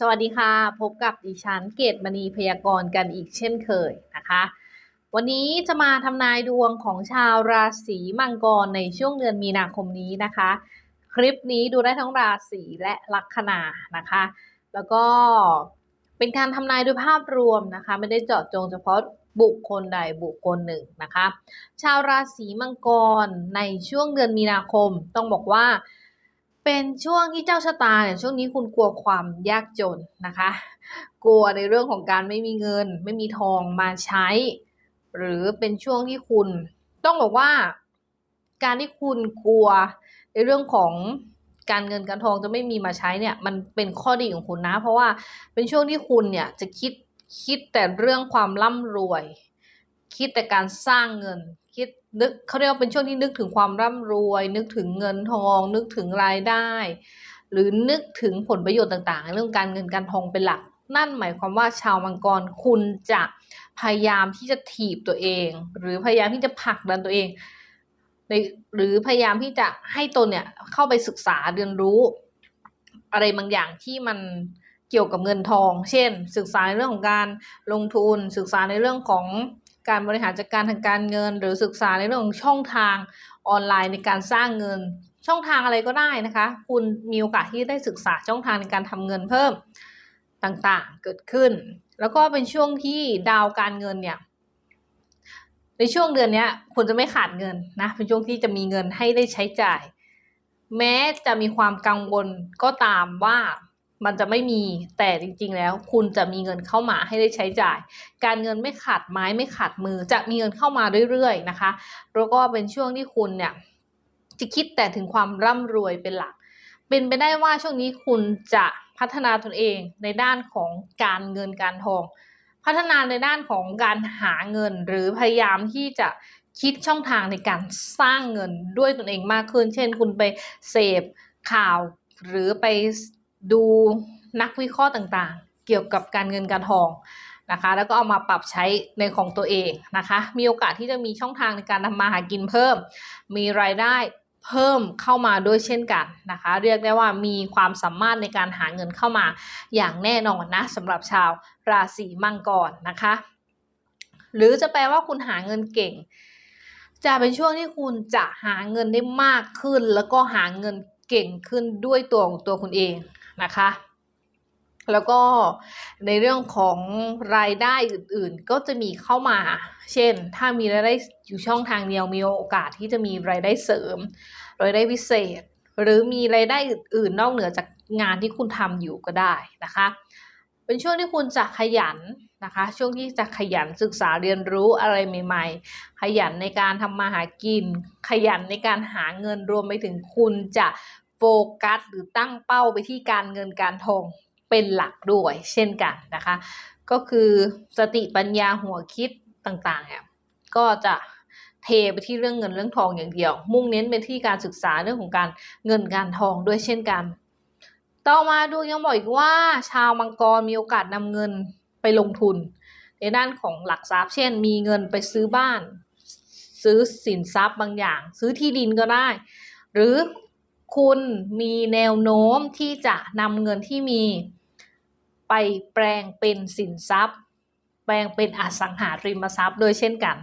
สวัสดีค่ะ พบกับดิฉันเกตมณีพยากรณ์กันอีกเช่นเคยนะคะ วันนี้จะมาทำนายดวงของชาวราศีมังกรในช่วงเดือนมีนาคมนี้นะคะ คลิปนี้ดูได้ทั้งราศีและลัคนานะคะ แล้วก็เป็นการทำนายโดยภาพรวมนะคะ ไม่ได้เจาะจงเฉพาะบุคคลใดบุคคลหนึ่งนะคะ ชาวราศีมังกรในช่วงเดือนมีนาคมต้องบอกว่า เป็นช่วงที่เจ้าชะตาเนี่ยช่วงนี้คุณกลัวความยากจนนะคะ กลัวในเรื่องของการไม่มีเงิน ไม่มีทองมาใช้ หรือเป็นช่วงที่คุณต้องบอกว่า การที่คุณกลัวในเรื่องของการเงินการทองจะไม่มีมาใช้เนี่ย มันเป็นข้อดีของคุณนะ เพราะว่าเป็นช่วงที่คุณเนี่ยจะคิดคิดแต่เรื่องความร่ำรวย คิดแต่การสร้างเงิน คิดนึกเขาเรียกว่าเป็นช่วงที่นึกถึงความร่ำรวย นึกถึงเงินทอง นึกถึงรายได้ หรือนึกถึงผลประโยชน์ต่างๆ เรื่องการเงินการทองเป็นหลัก นั่นหมายความว่าชาวมังกรคุณจะพยายามที่จะถีบตัวเอง หรือพยายามที่จะผลักดันตัวเองในหรือพยายามที่จะให้ตนเนี่ยเข้าไปศึกษาเรียนรู้ อะไรบางอย่างที่มันเกี่ยวกับเงินทอง เช่น ศึกษาในเรื่องของการลงทุน ศึกษาในเรื่องของ การบริหารจัดการทางการเงิน หรือศึกษาในเรื่องของช่องทางออนไลน์ในการสร้างเงิน ช่องทางอะไรก็ได้นะคะ คุณมีโอกาสที่ได้ศึกษาช่องทางในการทำเงินเพิ่มต่างๆเกิดขึ้น แล้วก็เป็นช่วงที่ดาวการเงินเนี่ยในช่วงเดือนนี้คุณจะไม่ขาดเงินนะเป็นช่วงที่จะมีเงินให้ได้ใช้จ่าย แม้จะมีความกังวลก็ตามว่า มันจะไม่มีแต่จริง ๆ แล้ว คุณจะมีเงินเข้ามาให้ได้ใช้จ่าย การเงินไม่ขาดไม้ไม่ขาดมือจะมีเงินเข้ามาเรื่อยๆนะคะแล้วก็เป็นช่วงที่คุณเนี่ยจะคิดแต่ถึงความร่ำรวยเป็นหลัก เป็นไปได้ว่าช่วงนี้คุณจะพัฒนาตนเองในด้านของการเงินการทอง พัฒนาในด้านของการหาเงินหรือพยายามที่จะคิดช่องทางในการสร้างเงินด้วยตนเองมากขึ้น เช่น คุณไปเสพข่าวหรือไป ดูนักวิเคราะห์ต่างๆ เกี่ยวกับการเงินการทองนะคะ แล้วก็เอามาปรับใช้ในของตัวเองนะคะ มีโอกาสที่จะมีช่องทางในการทำมาหากินเพิ่ม มีรายได้เพิ่มเข้ามาด้วยเช่นกันนะคะ เรียกได้ว่ามีความสามารถในการหาเงินเข้ามาอย่างแน่นอนนะสำหรับชาวราศีมังกรนะคะ หรือจะแปลว่าคุณหาเงินเก่ง จะเป็นช่วงที่คุณจะหาเงินได้มากขึ้น แล้วก็หาเงินเก่งขึ้นด้วยตัวของตัวคุณเอง นะคะ แล้วก็ในเรื่องของรายได้อื่นๆ ก็จะมีเข้ามา เช่น ถ้ามีรายได้อยู่ช่องทางเดียวมีโอกาสที่จะมีรายได้เสริม รายได้พิเศษ หรือมีรายได้อื่นๆ นอกเหนือจากงานที่คุณทำอยู่ก็ได้นะคะ เป็นช่วงที่คุณจะขยันนะคะช่วงที่จะขยันศึกษาเรียนรู้อะไรใหม่ ๆ ขยันในการทำมาหากิน ขยันในการหาเงินรวมไปถึงคุณจะ กัสหรือตั้งเป้าไปที่การเงินการทองเป็นหลักด้วย เช่นกันนะคะ ก็คือสติปัญญาหัวคิดต่างๆเนี่ยก็จะเทไปที่เรื่องเงินเรื่องทองอย่างเดียว มุ่งเน้นไปที่การศึกษาเรื่องของการเงินการทองด้วยเช่นกัน ต่อมาดูยังบอกอีกว่า ชาวมังกรมีโอกาสนำเงินไปลงทุน ในด้านของหลักทรัพย์ เช่น มีเงินไปซื้อบ้าน ซื้อสินทรัพย์บางอย่าง ซื้อที่ดินก็ได้ หรือ คุณมีแนวโน้มที่จะนำเงินที่มีไปแปลงเป็นสินทรัพย์ แปลงเป็นอสังหาริมทรัพย์โดยเช่นกัน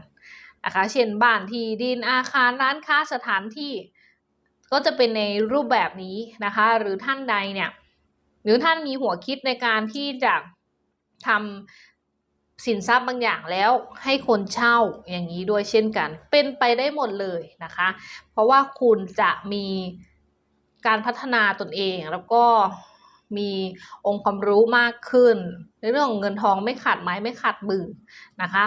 นะคะเช่นบ้านที่ดินอาคารร้านค้าสถานที่ ก็จะเป็นในรูปแบบนี้นะคะ หรือท่านใดเนี่ยหรือท่านมีหัวคิดในการที่จะทำสินทรัพย์บางอย่างแล้วให้คนเช่าอย่างนี้ด้วยเช่นกัน เป็นไปได้หมดเลยนะคะ เพราะว่าคุณจะมี การพัฒนาตนเอง แล้วก็มีองค์ความรู้มากขึ้น ในเรื่องของเงินทองไม่ขาดไม้ไม่ขาดมือนะคะ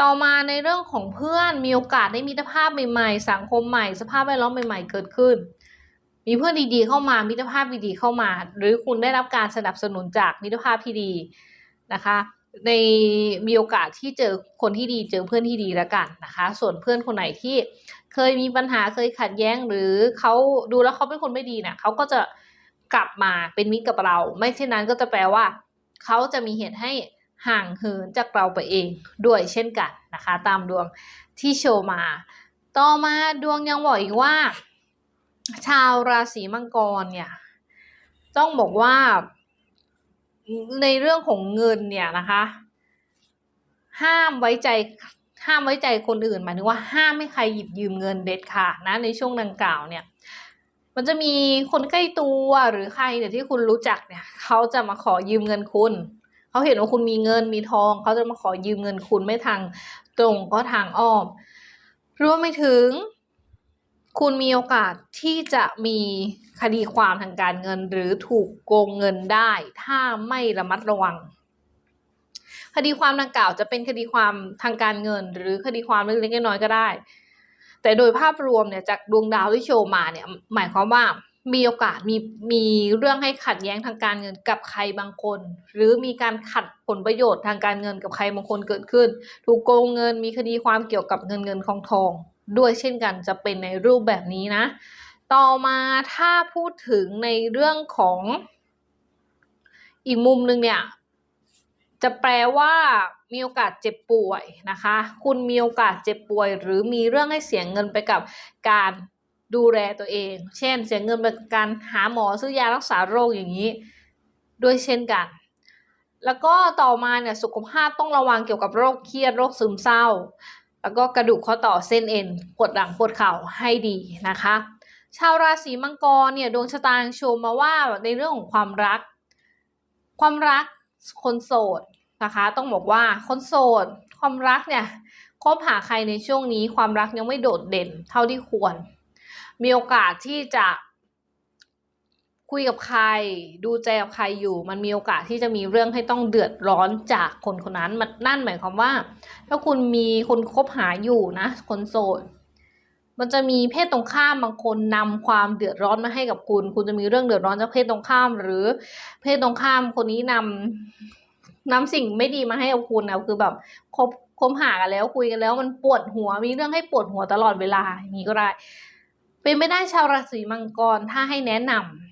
ต่อมาในเรื่องของเพื่อนมีโอกาสได้มิตรภาพใหม่ๆ สังคมใหม่ สภาพแวดล้อมใหม่ๆ เกิดขึ้น มีเพื่อนดีๆเข้ามามิตรภาพดีๆเข้ามา หรือคุณได้รับการสนับสนุนจากมิตรภาพที่ดีนะคะ ในมีโอกาสที่เจอคนที่ดีเจอเพื่อนที่ดีแล้วกันนะคะ ส่วนเพื่อนคนไหนที่เคยมีปัญหาเคยขัดแย้งหรือเขาดูแล้วเขาเป็นคนไม่ดีเนะ่ยเขาก็จะกลับมาเป็นมิตรกับเรา ไม่เช่นนั้นก็จะแปลว่าเขาจะมีเหตุให้ห่างเหินจากเราไปเองด้วยเช่นกันนะคะ ตามดวงที่โชว์มา ต่อมาดวงยังบอกอีกว่า ชาวราศีมังกรเนี่ย ต้องบอกว่า ในเรื่องของเงินเนี่ยนะคะ ห้ามไว้ใจห้ามไว้ใจคนอื่นหมายถึงว่าห้ามไม่ใครหยิบยืมเงินเด็ดขาดนะในช่วงดังกล่าวเนี่ย มันจะมีคนใกล้ตัวหรือใครเนี่ยที่คุณรู้จักเนี่ยเขาจะมาขอยืมเงินคุณเขาเห็นว่าคุณมีเงินมีทองเขาจะมาขอยืมเงินคุณไม่ทางตรงก็ทางอ้อมรวมไปถึง คุณมีโอกาสที่จะมีคดีความทางการเงิน หรือถูกโกงเงินได้ ถ้าไม่ระมัดระวัง คดีความดังกล่าวจะเป็นคดีความทางการเงิน หรือคดีความเล็กๆน้อยๆก็ได้ แต่โดยภาพรวมเนี่ยจากดวงดาวที่โชว์มาเนี่ยหมายความว่ามีโอกาสมีมีเรื่องให้ขัดแย้งทางการเงินกับใครบางคน หรือมีการขัดผลประโยชน์ทางการเงินกับใครบางคนเกิดขึ้น ถูกโกงเงินมีคดีความเกี่ยวกับเงินเงินทองทอง ด้วยเช่นกันจะเป็นในรูปแบบนี้นะ ต่อมาถ้าพูดถึงในเรื่องของอีกมุมหนึ่งเนี่ยจะแปลว่ามีโอกาสเจ็บป่วยนะคะ คุณมีโอกาสเจ็บป่วย หรือมีเรื่องให้เสียเงินไปกับการดูแลตัวเอง เช่น เสียเงินไปกับการหาหมอซื้อยารักษาโรคอย่างนี้ ด้วยเช่นกัน แล้วก็ต่อมาเนี่ยสุขภาพต้องระวังเกี่ยวกับโรคเครียดโรคซึมเศร้า แล้วก็กระดูกข้อต่อเส้นเอ็นปวดหลังปวดเข่าให้ดีนะคะ ชาวราศีมังกรเนี่ยดวงชะตาโชว์มาว่าในเรื่องของความรัก ความรักคนโสดนะคะ ต้องบอกว่าคนโสด ความรักเนี่ยคบหาใครในช่วงนี้ ความรักยังไม่โดดเด่นเท่าที่ควร มีโอกาสที่จะ คุยกับใคร ดูใจกับใครอยู่ มันมีโอกาสที่จะมีเรื่องให้ต้องเดือดร้อนจากคนคนนั้นมันนั่นหมายความว่า ถ้าคุณมีคนคบหาอยู่นะ คนโสดมันจะมีเพศตรงข้ามบางคนนำความเดือดร้อนมาให้กับคุณ คุณจะมีเรื่องเดือดร้อนจากเพศตรงข้าม หรือเพศตรงข้ามคนนี้นำนำสิ่งไม่ดีมาให้กับคุณนะคือแบบคบคบหากันแล้วคุยกันแล้ว มันปวดหัวมีเรื่องให้ปวดหัวตลอดเวลาอย่างนี้ก็ได้ เป็นไม่ได้ชาวราศีมังกรถ้าให้แนะนำ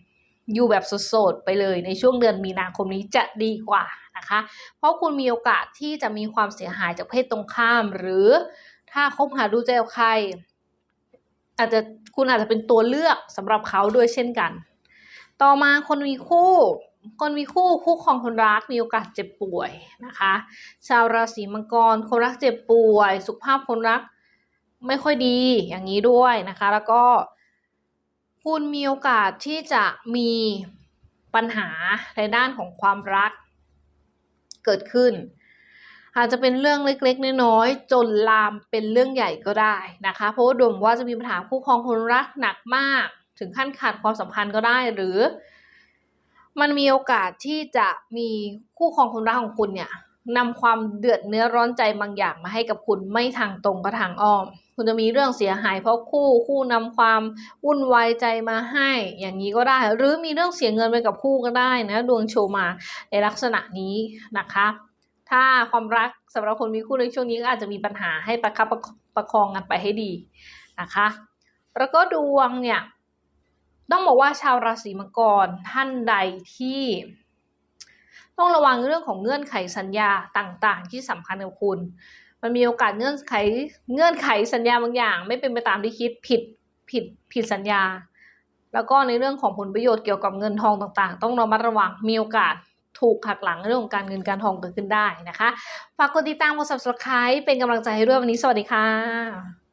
อยู่แบบสดๆไปเลยในช่วงเดือนมีนาคมนี้จะดีกว่านะคะ เพราะคุณมีโอกาสที่จะมีความเสียหายจากเพศตรงข้าม หรือถ้าคบหาดูใจกับใคร อาจจะคุณอาจจะเป็นตัวเลือกสำหรับเขาด้วยเช่นกัน ต่อมาคนมีคู่คนมีคู่คู่ครองคนรักมีโอกาสเจ็บป่วยนะคะ ชาวราศีมังกรคนรักเจ็บป่วย สุขภาพคนรักไม่ค่อยดีอย่างนี้ด้วยนะคะ แล้วก็ คุณมีโอกาสที่จะมีปัญหาในด้านของความรักเกิดขึ้น อาจจะเป็นเรื่องเล็กๆ น้อยๆ จนลามเป็นเรื่องใหญ่ก็ได้นะคะ เพราะว่าดวงว่าจะมีปัญหาคู่ครองคนรักหนักมาก ถึงขั้นขาดความสัมพันธ์ก็ได้หรือ มันมีโอกาสที่จะมีคู่ครองคนรักของคุณเนี่ย นำความเดือดเนื้อร้อนใจบางอย่างมาให้กับคุณไม่ทางตรงก็ทางอ้อม คุณจะมีเรื่องเสียหายเพราะคู่คู่นำความวุ่นวายใจมาให้ อย่างนี้ก็ได้ หรือมีเรื่องเสียเงินไปกับคู่ก็ได้นะ ดวงโชว์มาในลักษณะนี้นะคะ ถ้าความรักสำหรับคนมีคู่ในช่วงนี้ก็อาจจะมีปัญหาให้ประคับประคองกันไปให้ดีนะคะ แล้วก็ดวงเนี่ยต้องบอกว่าชาวราศีมังกรท่านใดที่ ต้องระวังเรื่องของเงื่อนไขสัญญาต่างๆ ที่สำคัญกับคุณ มันมีโอกาสเงื่อนไขเงื่อนไขสัญญาบางอย่าง ไม่เป็นไปตามที่คิดผิดผิดผิดสัญญา แล้วก็ในเรื่องของผลประโยชน์เกี่ยวกับเงินทองต่างๆ ต้องระมัดระวังมีโอกาสถูกหักหลังเรื่องของการเงินการทองเกิดขึ้นได้นะคะ ฝากกดติดตามกด subscribe เป็นกำลังใจให้ด้วยวันนี้สวัสดีค่ะ